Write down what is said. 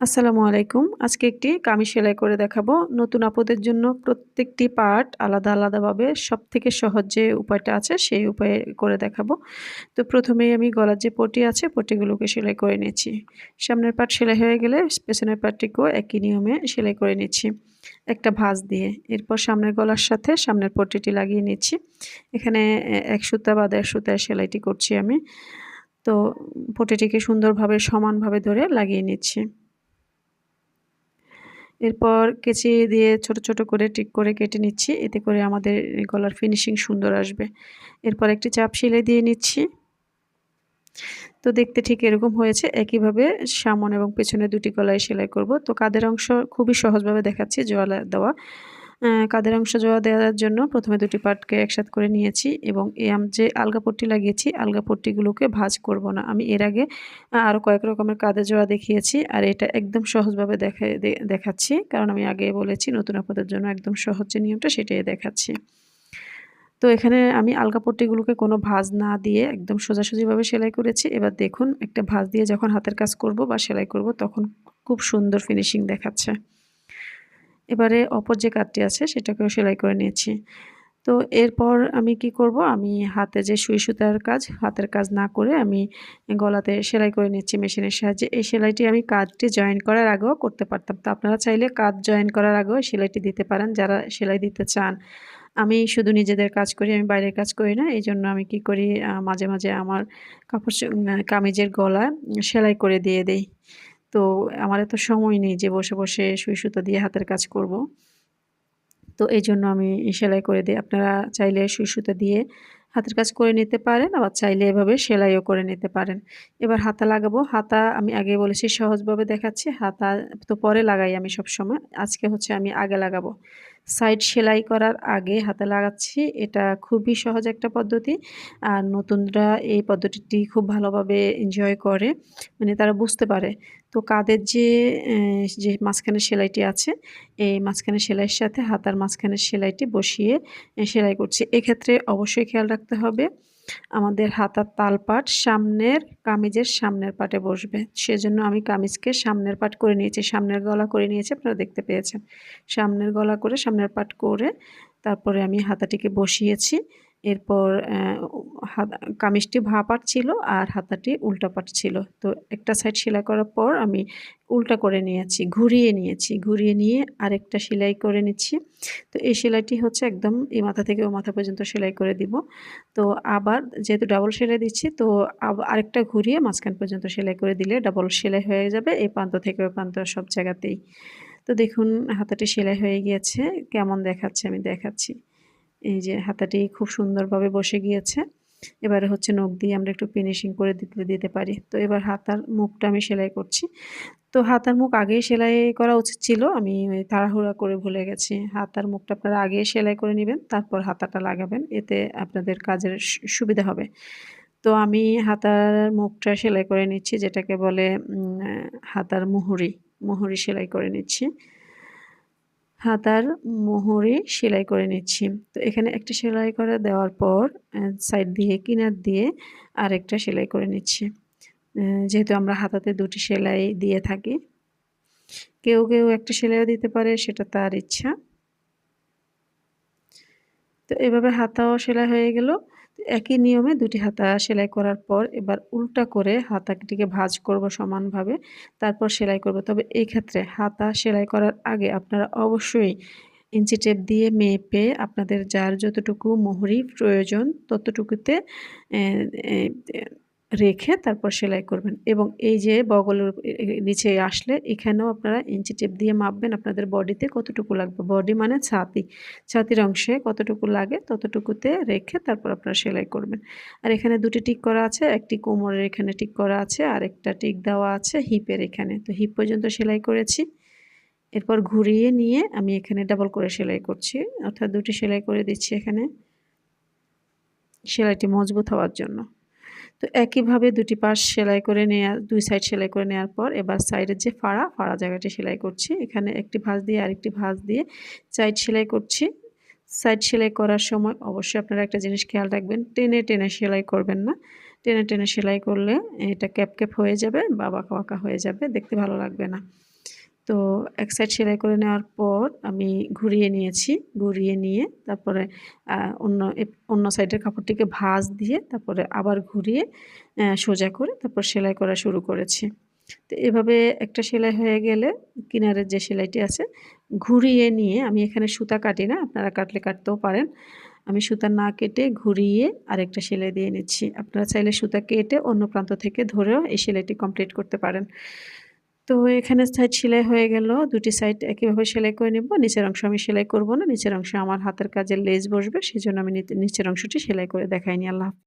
আসসালামু আলাইকুম। আজকে একটি কামি সেলাই করে দেখাবো। নতুন আপদের জন্য প্রত্যেকটি পার্ট আলাদা আলাদাভাবে সব থেকে সহজ যে উপায়টা আছে সেই উপায়ে করে দেখাবো। তো প্রথমেই আমি গলার যে পটি আছে, পটিগুলোকে সেলাই করে নিচ্ছি। সামনের পার্ট সেলাই হয়ে গেলে পেছনের পার্টটিকেও একই নিয়মে সেলাই করে নিচ্ছি। একটা ভাঁজ দিয়ে। এরপর সামনের গলার সাথে সামনের পটিটি লাগিয়ে নিচ্ছি। এখানে এক সুতা বা দেড় সুতায় সেলাইটি করছি আমি। তো পটিটিকে সুন্দরভাবে সমানভাবে ধরে লাগিয়ে নিচ্ছি। এরপর কেচি দিয়ে ছোট ছোট করে টিক করে কেটে নিচ্ছি। এতে করে আমাদের গলার ফিনিশিং সুন্দর আসবে। এরপর একটি চাপ সেলাই দিয়ে নিচ্ছি। তো দেখতে ঠিক এরকম হয়েছে। একইভাবে সামন এবং পেছনে দুটি গলায় সেলাই করব। তো কাদের অংশ খুবই সহজভাবে দেখাচ্ছি জলা দেওয়া। কাদের অংশ জোড়া দেওয়ার জন্য প্রথমে দুটি পাটকে একসাথ করে নিয়েছি এবং এ যে আলগা পট্টি লাগিয়েছি, আলগা পট্টিগুলোকে ভাজ করব না। আমি এর আগে আরও কয়েক রকমের কাদের জোড়া দেখিয়েছি আর এটা একদম সহজভাবে দেখা দেখাচ্ছি। কারণ আমি আগে বলেছি, নতুন আপদের জন্য একদম সহজ যে নিয়মটা সেটাই দেখাচ্ছি। তো এখানে আমি আলগা পট্টিগুলোকে কোনো ভাজ না দিয়ে একদম সোজাসুজিভাবে সেলাই করেছি। এবার দেখুন, একটা ভাজ দিয়ে যখন হাতের কাজ করব বা সেলাই করব, তখন খুব সুন্দর ফিনিশিং দেখাচ্ছে। এবারে অপর যে কাঠটি আছে সেটাকেও সেলাই করে নিয়েছি। তো এরপর আমি কি করব? আমি হাতে যে সুই সুতার কাজ, হাতের কাজ না করে আমি গলাতে সেলাই করে নিচ্ছি মেশিনের সাহায্যে। এই সেলাইটি আমি কাজটি জয়েন করার আগেও করতে পারতাম। তো আপনারা চাইলে কাজ জয়েন করার আগেও সেলাইটি দিতে পারেন যারা সেলাই দিতে চান। আমি শুধু নিজেদের কাজ করি, আমি বাইরের কাজ করি না। এই জন্য আমি কি করি? মাঝে মাঝে আমার কাপড় কামিজের গলা সেলাই করে দিয়ে দেই। তো আমার এত সময় নেই যে বসে বসে সুই সুতো দিয়ে হাতের কাজ করব। তো এই জন্য আমি সেলাই করে দিই। আপনারা চাইলে সুই সুতো দিয়ে হাতের কাজ করে নিতে পারেন, আবার চাইলে এভাবে সেলাইও করে নিতে পারেন। এবার হাতা লাগাবো। হাতা আমি আগে বলেছি সহজভাবে দেখাচ্ছি। হাতা তো পরে লাগাই আমি সব সময় আজকে হচ্ছে আমি আগে লাগাবো। সাইড সেলাই করার আগে হাতে লাগাচ্ছি। এটা খুবই সহজ একটা পদ্ধতি। আর নতুনরা এই পদ্ধতিটি খুব ভালোভাবে এনজয় করে। মানে তারা বুঝতে পারে। তো কাদের যে যে মাঝখানের সেলাইটি আছে, এই মাঝখানে সেলাইয়ের সাথে হাতার মাঝখানে সেলাইটি বসিয়ে সেলাই করছি। এক্ষেত্রে অবশ্যই খেয়াল রাখতে হবে। আমাদের হাতার তালপাট সামনের কামিজের সামনের পাটে বসবে। সেজন্য আমি কামিজকে সামনের পাট করে নিয়েছি, সামনের গলা করে নিয়েছি, আপনারা দেখতে পেয়েছেন। সামনের গলা করে, সামনের পাট করে তারপরে আমি হাতাটিকে বসিয়েছি। এরপর কামিজটি ভা পাট ছিল আর হাতাটি উল্টা পাট ছিল। তো একটা সাইড সেলাই করার পর আমি উল্টা করে নিয়েছি, ঘুরিয়ে নিয়েছি, ঘুরিয়ে নিয়ে আরেকটা সেলাই করে নিচ্ছি। তো এই সেলাইটি হচ্ছে একদম এই মাথা থেকে ও মাথা পর্যন্ত সেলাই করে দিব। তো আবার যেহেতু ডাবল সেলাই দিচ্ছি, তো আরেকটা ঘুরিয়ে মাঝখান পর্যন্ত সেলাই করে দিলে ডাবল সেলাই হয়ে যাবে এই প্রান্ত থেকে ওই প্রান্ত সব জায়গাতেই। তো দেখুন, হাতাটি সেলাই হয়ে গিয়েছে, কেমন দেখাচ্ছে আমি দেখাচ্ছি। এই যে হাতাটি খুব সুন্দরভাবে বসে গিয়েছে। এবারে হচ্ছে নখ দিয়ে আমরা একটু ফিনিশিং করে দিতে দিতে পারি। তো এবার হাতার মুখটা আমি সেলাই করছি। তো হাতার মুখ আগেই সেলাই করা উচিত ছিল। আমি তাড়াহুড়া করে ভুলে গেছি। হাতার মুখটা আপনারা আগে সেলাই করে নেবেন, তারপর হাতাটা লাগাবেন। এতে আপনাদের কাজের সুবিধা হবে। তো আমি হাতার মুখটা সেলাই করে নিচ্ছি, যেটাকে বলে হাতার মুহুরি। মুহুরি সেলাই করে নিচ্ছি। হাতার মোহরে সেলাই করে নিচ্ছি। তো এখানে একটা সেলাই করে দেওয়ার পর সাইড দিয়ে, কিনার দিয়ে আরেকটা সেলাই করে নিচ্ছি। যেহেতু আমরা হাতাতে দুটি সেলাই দিয়ে থাকি, কেউ কেউ একটা সেলাইও দিতে পারে, সেটা তার ইচ্ছা। তো এভাবে হাতাও সেলাই হয়ে গেল। একই নিয়মে দুটি হাতা সেলাই করার পর এবার উল্টা করে হাতাটিকে ভাজ করব সমানভাবে, তারপর সেলাই করব। তবে এই ক্ষেত্রে হাতা সেলাই করার আগে আপনারা অবশ্যই ইঞ্চি টেপ দিয়ে মেপে আপনাদের যার যতটুকু মোহরি প্রয়োজন ততটুকুতে রেখে তারপর সেলাই করবেন। এবং এই যে বগলের নিচে আসলে এখানেও আপনারা ইঞ্চি টেপ দিয়ে মাপবেন আপনাদের বডিতে কতটুকু লাগবে। বডি মানে ছাতি। ছাতির অংশে কতটুকু লাগে ততটুকুতে রেখে তারপর আপনারা সেলাই করবেন। আর এখানে দুটি টিক করা আছে, একটি কোমরের এখানে টিক করা আছে, আর একটা টিক দেওয়া আছে হিপের এখানে। তো হিপ পর্যন্ত সেলাই করেছি। এরপর ঘুরিয়ে নিয়ে আমি এখানে ডাবল করে সেলাই করছি। অর্থাৎ দুটি সেলাই করে দিচ্ছি এখানে। সেলাইটি মজবুত হওয়ার জন্য। তো একইভাবে দুটি পাশ সেলাই করে নেওয়া দুই সাইড সেলাই করে নেওয়ার পর এবার সাইডের যে ফাড়া ফাড়া জায়গাটি সেলাই করছি। এখানে একটি ভাঁজ দিয়ে আরেকটি ভাঁজ দিয়ে সাইড সেলাই করছি। সাইড সেলাই করার সময় অবশ্যই আপনারা একটা জিনিস খেয়াল রাখবেন, টেনে টেনে সেলাই করবেন না। টেনে টেনে সেলাই করলে এটা ক্যাপ ক্যাপ হয়ে যাবে বা বাঁকা বাঁকা হয়ে যাবে, দেখতে ভালো লাগবে না। তো এক সাইড সেলাই করে নেওয়ার পর আমি ঘুরিয়ে নিয়েছি, ঘুরিয়ে নিয়ে তারপরে অন্য অন্য সাইডের কাপড়টিকে ভাঁজ দিয়ে তারপরে আবার ঘুরিয়ে সোজা করে তারপর সেলাই করা শুরু করেছি। তো এভাবে একটা সেলাই হয়ে গেলে কিনারের যে সেলাইটি আছে, ঘুরিয়ে নিয়ে আমি এখানে সুতা কাটি না, আপনারা কাটলে কাটতেও পারেন। আমি সুতা না কেটে ঘুরিয়ে আরেকটা সেলাই দিয়ে নিচ্ছি। আপনারা চাইলে সুতা কেটে অন্য প্রান্ত থেকে ধরেও এই সেলাইটি কমপ্লিট করতে পারেন। তো এখানে সাইড সেলাই হয়ে গেল। দুটি সাইড একইভাবে সেলাই করে নেব। নিচের অংশ আমি সেলাই করব না। নিচের অংশে আমার হাতের কাজে লেজ বসবে। সেই জন্য আমি নিচের অংশটি সেলাই করে দেখাইনি। আল্লাহ